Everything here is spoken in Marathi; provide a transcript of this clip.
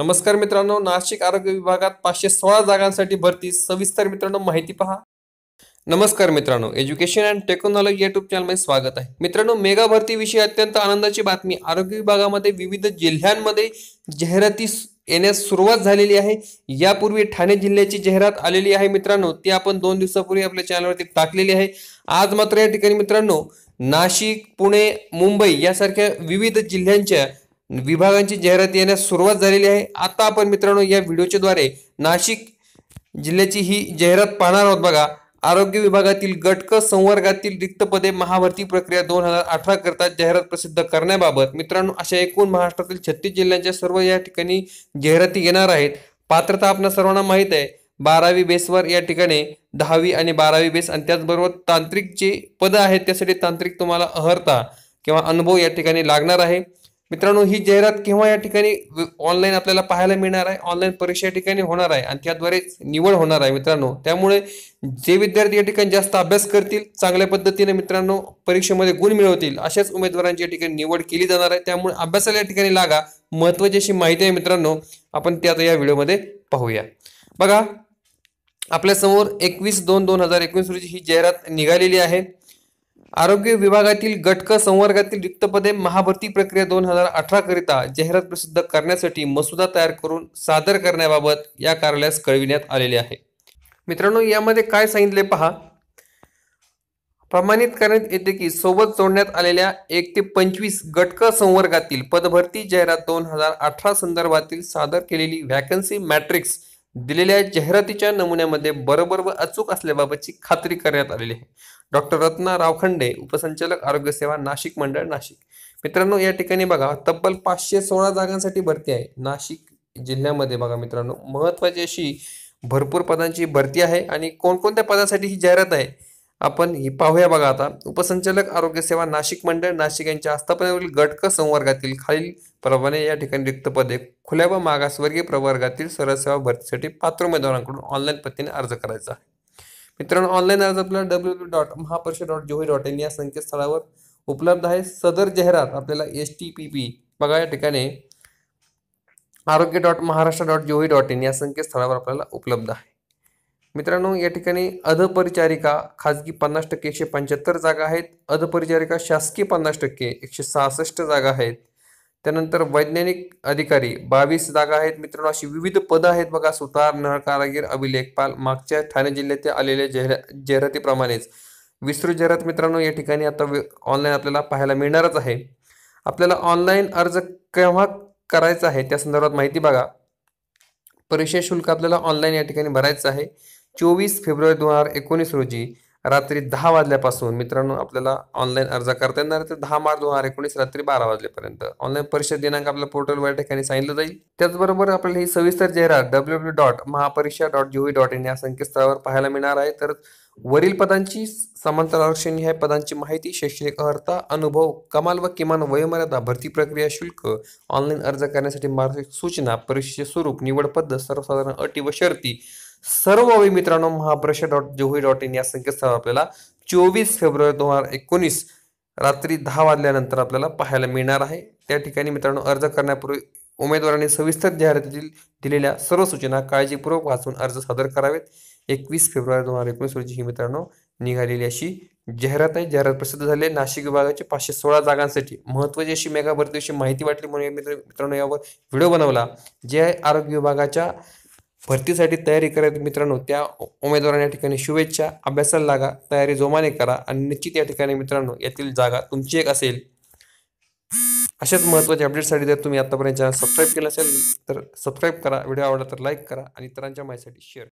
नमस्कार मित्रांनो नाशिक आरोग्य विभागात पाचशे सोळा जागांसाठी भरती सविस्तर मित्रांनो माहिती पहा. नमस्कार मित्रांनो एज्युकेशन अँड टेक्नॉलॉजी युट्यूब चॅनलमध्ये स्वागत आहे. मित्रांनो मेगा भरतीविषयी अत्यंत आनंदाची बातमी. आरोग्य विभागामध्ये विविध जिल्ह्यांमध्ये जाहिराती येण्यास सुरुवात झालेली आहे. यापूर्वी ठाणे जिल्ह्याची जाहिरात आलेली आहे मित्रांनो ती आपण दोन दिवसापूर्वी आपल्या चॅनलवरती टाकलेली आहे. आज मात्र या ठिकाणी मित्रांनो नाशिक पुणे मुंबई यासारख्या विविध जिल्ह्यांच्या विभागांची जाहिरात येण्यास सुरुवात झालेली आहे. आता आपण मित्रांनो या व्हिडिओच्याद्वारे नाशिक जिल्ह्याची ही जाहिरात पाहणार आहोत बघा. आरोग्य विभागातील गटक संवर्गातील रिक्त पदे महाभरती प्रक्रिया दोन हजार अठरा करता जाहिरात प्रसिद्ध करण्याबाबत मित्रांनो अशा एकूण महाराष्ट्रातील छत्तीस जिल्ह्यांच्या सर्व या ठिकाणी जाहिराती येणार आहेत. पात्रता आपल्या सर्वांना माहीत आहे. बारावी बेसवर या ठिकाणी दहावी आणि बारावी बेस आणि त्याचबरोबर तांत्रिक जे पदं आहेत त्यासाठी तांत्रिक तुम्हाला अहर्ता किंवा अनुभव या ठिकाणी लागणार आहे. मित्रांनो ही जाहिरात केव्हा या ठिकाणी ऑनलाईन आपल्याला पाहायला मिळणार आहे? ऑनलाईन परीक्षा या ठिकाणी होणार आहे आणि त्याद्वारे निवड होणार आहे मित्रांनो. त्यामुळे जे विद्यार्थी या ठिकाणी जास्त अभ्यास करतील चांगल्या पद्धतीने मित्रांनो परीक्षेमध्ये गुण मिळवतील अशाच उमेदवारांची या ठिकाणी निवड केली जाणार आहे. त्यामुळे अभ्यासाला या ठिकाणी लागा. महत्वाची अशी माहिती आहे मित्रांनो. आपण ते आता या व्हिडिओमध्ये पाहूया. बघा आपल्यासमोर एकवीस दोन दोन हजार एकवीस रोजी ही जाहिरात निघालेली आहे. आरोग्य विभागातील गटक संवर्गातील रिक्त पदे महाभरती प्रक्रिया दोन हजार अठरा करिता जाहिरात प्रसिद्ध करण्यासाठी मसुदा तयार करून सादर करण्याबाबत या कार्यालयास कळविण्यात आलेले आहे. मित्रांनो यामध्ये काय सांगितले पहा. प्रमाणित करण्यात येते की सोबत जोडण्यात आलेल्या एक ते पंचवीस गटक संवर्गातील पदभरती जाहिरात दोन हजार अठरा संदर्भातील सादर केलेली व्हॅकन्सी मॅट्रिक्स दिलेल्या जाहिरातीच्या नमुन्यामध्ये बरोबर व अचूक असल्याबाबतची खात्री करण्यात आलेली आहे. डॉक्टर रत्ना रावखंडे उपसंचालक आरोग्य सेवा नाशिक मंडळ नाशिक. मित्रांनो या ठिकाणी बघा तब्बल पाचशे सोळा जागांसाठी भरती आहे. नाशिक जिल्ह्यामध्ये बघा मित्रांनो महत्वाची अशी भरपूर पदांची भरती आहे आणि कोणकोणत्या पदासाठी ही जाहिरात आहे? आपण ही पाहूया बघा आता. उपसंचालक आरोग्य सेवा नाशिक मंडळ नाशिक यांच्या आस्थापनेवरील गटक संवर्गातील खालील प्रमाणे या ठिकाणी रिक्त पदे खुल्या व मागासवर्गीय प्रवर्गातील सरळ सेवा भरतीसाठी पात्र उमेदवारांकडून ऑनलाईन पद्धतीने अर्ज करायचा आहे. मित्रांनो ऑनलाईन अर्ज आपल्याला W W dot Mahaparishad dot gov dot in या संकेतस्थळावर उपलब्ध आहे सदर जाहिरात आपल्याला एस टी पी पी बघा या ठिकाणी. Arogya dot Maharashtra dot gov dot in या संकेतस्थळावर आपल्याला उपलब्ध आहे. मित्रांनो या ठिकाणी अधपरिचारिका खाजगी पन्नास टक्के एकशे पंच्याहत्तर जागा आहेत. अधपरिचारिका शासकीय पन्नास टक्के एकशे सहासष्ट जागा आहेत. त्यानंतर वैज्ञानिक अधिकारी बावीस जागा आहेत मित्रांनो अशी विविध पदं आहेत बघा सुतार नळ कारागीर अभिलेखपाल मागच्या ठाणे जिल्ह्यात आलेल्या जाहिरा जाहिरातीप्रमाणेच. विस्तृत जाहिरात मित्रांनो या ठिकाणी आता ऑनलाईन आपल्याला पाहायला मिळणारच आहे. आपल्याला ऑनलाईन अर्ज केव्हा करायचा आहे त्या संदर्भात माहिती बघा. परीक्षा शुल्क आपल्याला ऑनलाईन या ठिकाणी भरायचं आहे. चोवीस फेब्रुवारी दोन हजार एकोणीस रोजी. रात्री दहा वाजल्यापासून मित्रांनो आपल्याला ऑनलाईन अर्ज करता येणार तर दहा मार्च दोन हजार एकोणीस रात्री बारा वाजल्यापर्यंत ऑनलाईन परीक्षा दिनांक आपल्या पोर्टलवर या ठिकाणी सांगितलं जाईल. त्याचबरोबर आपल्याला ही सविस्तर जाहिरात W W dot Mahapariksha dot G O V dot in या संकेतस्थळावर पाहायला मिळणार आहे. तर वरील पदांची समांतर आरक्षण ह्या पदांची माहिती शैक्षणिक अर्हता अनुभव कमाल व किमान वयोमर्यादा भरती प्रक्रिया शुल्क ऑनलाईन अर्ज करण्यासाठी मार्गदर्शक सूचना परीक्षेचे स्वरूप निवड पद्धत सर्वसाधारण अटी व शर्ती सर्व हवी मित्रांनो Mahapariksha dot gov dot in या संकेतस्थळावर आपल्याला चोवीस फेब्रुवारी दोन हजार एकोणीस रात्री दहा वाजल्यानंतर आपल्याला पाहायला मिळणार आहे. त्या ठिकाणी मित्रांनो अर्ज करण्यापूर्वी उमेदवारांनी सविस्तर जाहिरातीतील दिलेल्या सर्व सूचना काळजीपूर्वक वाचून अर्ज सादर करावेत. एकवीस फेब्रुवारी दोन हजार एकोणीस रोजी ही मित्रांनो निघालेली अशी जाहिरात आहे. जाहिरात प्रसिद्ध झाली नाशिक विभागाचे पाचशे सोळा जागांसाठी महत्त्वाची अशी मेगा भरतीविषयी माहिती वाटली म्हणून या मित्र मित्रांनो यावर व्हिडिओ बनवला. जे आहे आरोग्य विभागाच्या भरतीसाठी तयारी करायची मित्रांनो त्या उमेदवारांना या ठिकाणी शुभेच्छा अभ्यासाला लागा तयारी जोमाने करा आणि निश्चित या ठिकाणी मित्रांनो यातील जागा तुमची एक असेल. अशाच महत्त्वाच्या अपडेटसाठी जर तुम्ही आतापर्यंत चॅनल सबस्क्राईब केलं असेल तर सबस्क्राईब करा व्हिडिओ आवडला तर लाईक करा आणि इतरांच्या माहितीसाठी शेअर